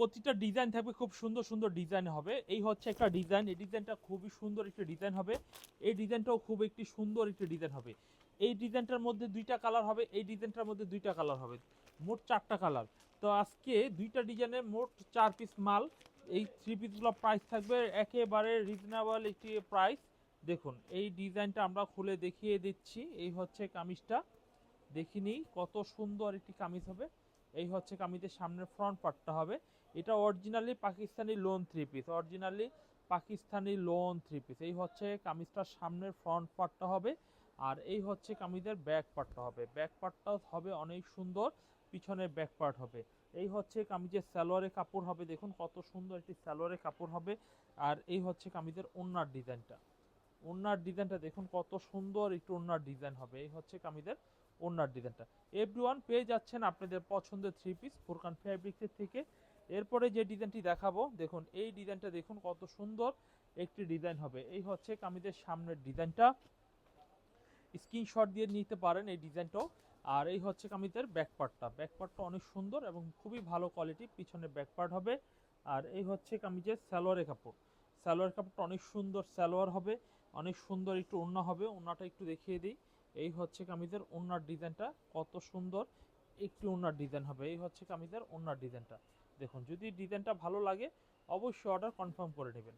প্রতিটা ডিজাইন থাকবে খুব সুন্দর সুন্দর ডিজাইন হবে। এই হচ্ছে একটা ডিজাইন এই ডিজাইনটা খুবই সুন্দর একটি ডিজাইন হবে। এই ডিজাইনটাও খুব একটি সুন্দর একটি ডিজাইন হবে। এই ডিজাইনটার মধ্যে দুইটা কালার হবে, এই ডিজাইনটার মধ্যে দুইটা কালার হবে, মোট চারটা কালার তো আজকে দুইটা ডিজাইনের মোট চার পিস মাল, এই থ্রি পিসগুলো প্রাইস থাকবে একেবারে রিজনেবল একটি প্রাইস দেখুন, এই ডিজাইনটা আমরা খুলে দেখিয়ে দিচ্ছি। এই হচ্ছে কামিজটা। দেখিনি কত সুন্দর একটি কামিজ হবে। এই হচ্ছে কামিজের সামনের ফ্রন্ট পার্টটা হবে। এটা originally Pakistani lawn three piece originally Pakistani lawn three piece এই হচ্ছে কামিজটার সামনের ফ্রন্ট পার্টটা হবে আর এই হচ্ছে কামিজের ব্যাক পার্টটা হবে। ব্যাক পার্টটাও হবে অনেক সুন্দর, পিছনের ব্যাক পার্ট হবে। এই হচ্ছে কামিজের সালোয়ারের কাপড় হবে, দেখুন কত সুন্দর একটি সালোয়ারের কাপড় হবে। আর এই হচ্ছে কামিজের ওন্নার ডিজাইনটা ওন্নার ডিজাইনটা দেখুন, কত সুন্দর একটু ওন্নার ডিজাইন হবে। এই হচ্ছে কামিজের ওন্নার ডিজাইনটা। এভরি ওয়ান পেয়ে যাচ্ছেন আপনাদের পছন্দের থ্রি পিস ফোরকান ফ্যাব্রিক্সের থেকে। এরপরে যে ডিজাইনটি দেখাবো, দেখুন, এই ডিজাইনটা দেখুন কত সুন্দর একটি ডিজাইন হবে। এই হচ্ছে কামিজের সামনের ডিজাইনটা। স্ক্রিনশট দিয়ে নিতে পারেন এই ডিজাইনটাও। আর এই হচ্ছে কামিজের ব্যাক পার্টটা ব্যাক পার্টটা অনেক সুন্দর এবং খুবই ভালো কোয়ালিটি পিছনে ব্যাকপার্ট হবে। আর এই হচ্ছে কামিজের সালোয়ারের কাপড়। সালোয়ার কাপড়টা অনেক সুন্দর সালোয়ার হবে। অনেক সুন্দর একটু ওন্না হবে ওন্নাটা একটু দেখিয়ে দিই। এই হচ্ছে কামিজের ওন্নার ডিজাইনটা, কত সুন্দর একটি ওন্নার ডিজাইন হবে। এই হচ্ছে কামিজের ওন্নার ডিজাইনটা। দেখুন, যদি ডিজাইনটা ভালো লাগে, অবশ্যই অর্ডার কনফার্ম করে নেবেন।